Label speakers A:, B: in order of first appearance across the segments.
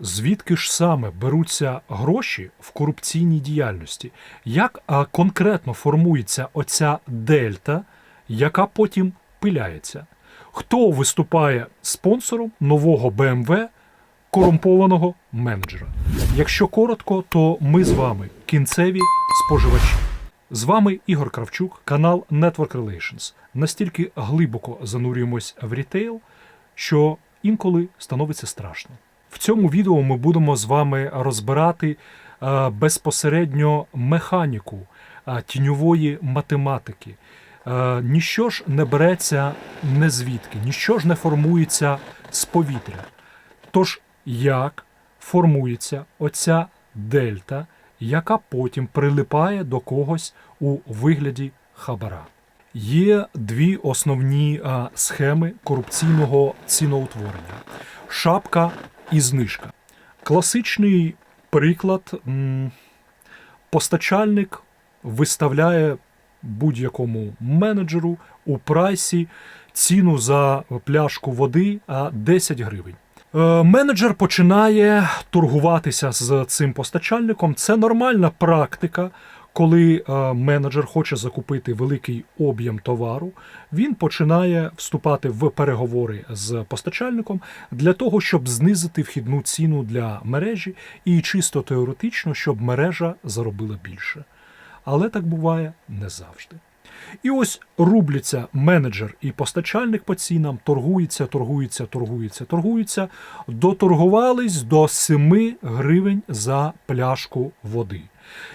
A: Звідки ж саме беруться гроші в корупційній діяльності? Як конкретно формується оця дельта, яка потім пиляється? Хто виступає спонсором нового BMW корумпованого менеджера? Якщо коротко, то ми з вами кінцеві споживачі. З вами Ігор Кравчук, канал Network Relations. Настільки глибоко занурюємось в рітейл, що інколи становиться страшно. В цьому відео ми будемо з вами розбирати е, безпосередньо механіку е, тіньової математики. Е, Ніщо ж не береться не звідки, ніщо ж не формується з повітря. Тож, як формується оця дельта, яка потім прилипає до когось у вигляді хабара? Є дві основні схеми корупційного ціноутворення: шапка і знижка. Класичний приклад: постачальник виставляє будь-якому менеджеру у прайсі ціну за пляшку води 10 гривень. Е, Менеджер починає торгуватися з цим постачальником. Це нормальна практика, коли е, менеджер хоче закупити великий об'єм товару. Він починає вступати в переговори з постачальником для того, щоб знизити вхідну ціну для мережі і чисто теоретично, щоб мережа заробила більше. Але так буває не завжди. І ось рубляться менеджер і постачальник по цінам, торгуються, торгуються, торгуються, торгуються, доторгувались до 7 гривень за пляшку води.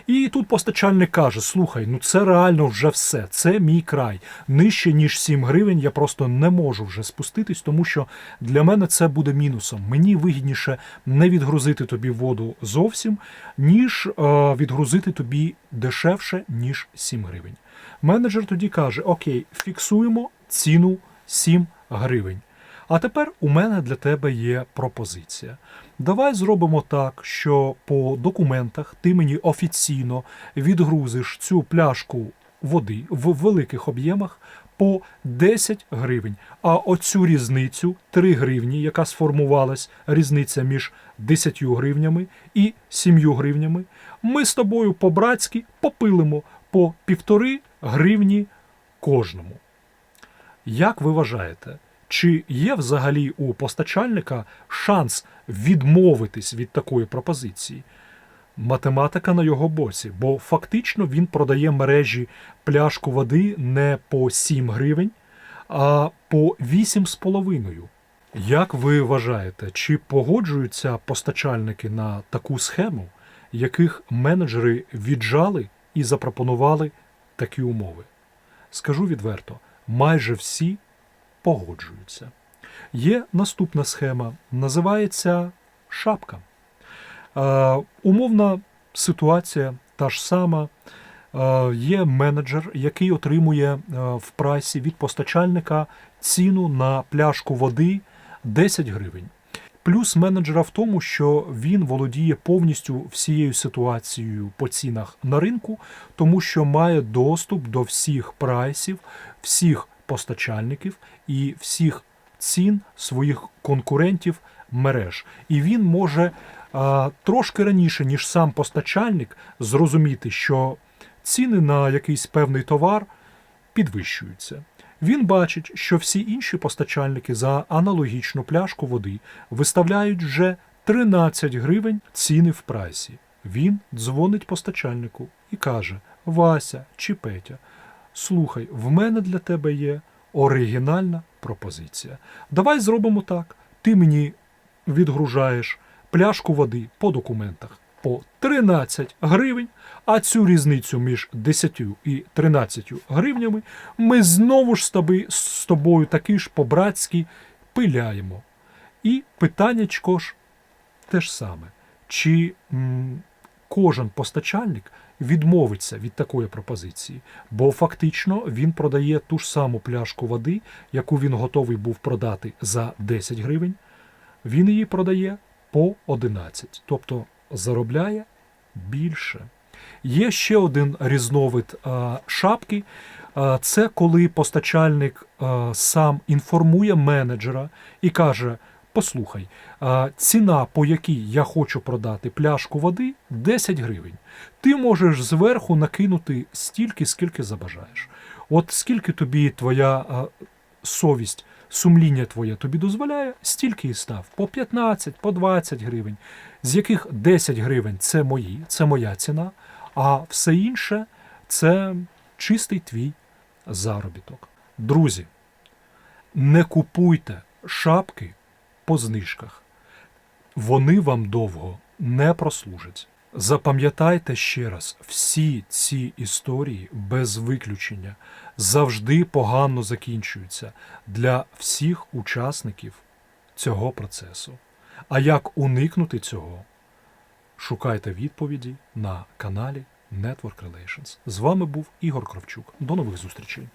A: І тут постачальник каже: слухай, ну це реально вже все, це мій край. Нижче, ніж 7 гривень, я просто не можу вже спуститись, тому що для мене це буде мінусом. Мені вигідніше не відгрузити тобі воду зовсім, ніж е, відгрузити тобі дешевше, ніж 7 гривень. Менеджер тоді каже: Окей, фіксуємо ціну 7 гривень. А тепер у мене для тебе є пропозиція. Давай зробимо так, що по документах ти мені офіційно відгрузиш цю пляшку води в великих об'ємах по 10 гривень. А оцю різницю 3 гривні, яка сформувалась, різниця між 10 гривнями і 7 гривнями, ми з тобою по-братськи попилимо по півтори гривні кожному. Як ви вважаєте, чи є взагалі у постачальника шанс відмовитись від такої пропозиції? Математика на його боці, бо фактично він продає мережі пляшку води не по 7 гривень, а по 8,5. Як ви вважаєте, чи погоджуються постачальники на таку схему, яких менеджери віджали і запропонували такі умови? Скажу відверто, майже всі погоджуються. Є наступна схема, називається шапка. Е, умовна ситуація та ж сама. Е, є менеджер, який отримує е, в прайсі від постачальника ціну на пляшку води 10 гривень. Плюс менеджера в тому, що він володіє повністю всією ситуацією по цінах на ринку, тому що має доступ до всіх прайсів, всіх постачальників і всіх цін своїх конкурентів мереж. І він може а, трошки раніше, ніж сам постачальник, зрозуміти, що ціни на якийсь певний товар підвищуються. Він бачить, що всі інші постачальники за аналогічну пляшку води виставляють вже 13 гривень ціни в прайсі. Він дзвонить постачальнику і каже: Вася чи Петя, слухай, в мене для тебе є оригінальна пропозиція. Давай зробимо так. Ти мені відгружаєш пляшку води по документах по 13 гривень, а цю різницю між 10 і 13 гривнями ми знову ж з тобою, з тобою таки ж по-братськи пиляємо. І питаннячко ж те ж саме. Чи м, кожен постачальник відмовиться від такої пропозиції, бо фактично він продає ту ж саму пляшку води, яку він готовий був продати за 10 гривень, він її продає по 11, тобто заробляє більше. Є ще один різновид шапки. Це коли постачальник сам інформує менеджера і каже: Послухай, ціна, по якій я хочу продати пляшку води, 10 гривень. Ти можеш зверху накинути стільки, скільки забажаєш. От скільки тобі твоя совість, сумління твоє тобі дозволяє, стільки і став. По 15, по 20 гривень, з яких 10 гривень це мої, це моя ціна, а все інше це чистий твій заробіток. Друзі, не купуйте шапки по знижках. Вони вам довго не прослужать. Запам'ятайте ще раз, всі ці історії без виключення завжди погано закінчуються для всіх учасників цього процесу. А як уникнути цього? Шукайте відповіді на каналі Network Relations. З вами був Ігор Кравчук. До нових зустрічей.